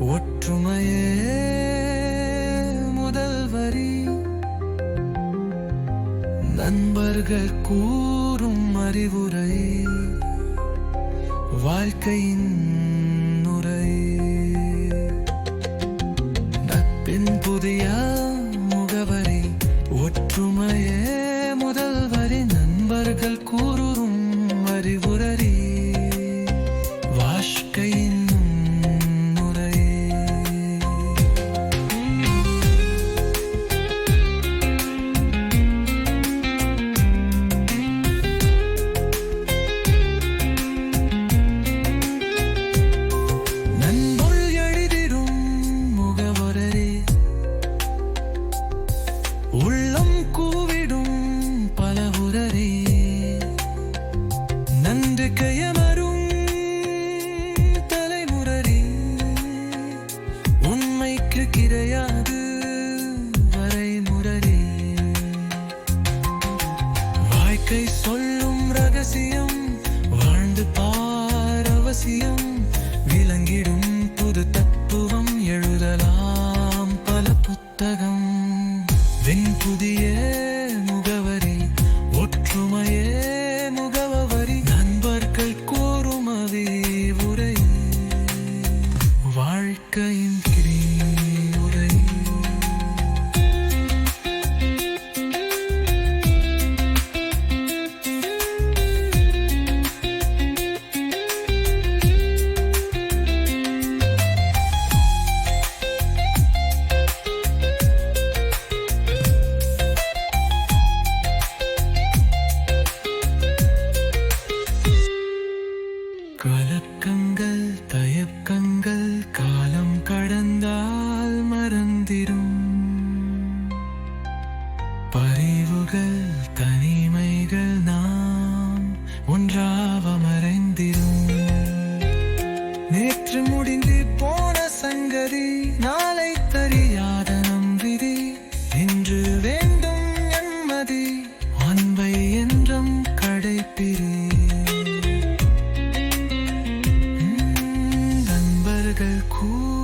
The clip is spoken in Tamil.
ஒற்றுமையே முதல் வரி. நண்பர்கள் கூறும் அறிவுரை. வாழ்க்கையின் நுரை நன்று மறைந்திரும் பறிவுகள் தனிமைகள் நாம் ஒன்றாக மறைந்திரும் நேற்று முடிந்து போன சங்கதி நாளை தெரியாத நம் விதி. இன்று வேண்டும் நிம்மதி அன்பை என்றும் கடைப்பிரி நண்பர்கள் கூட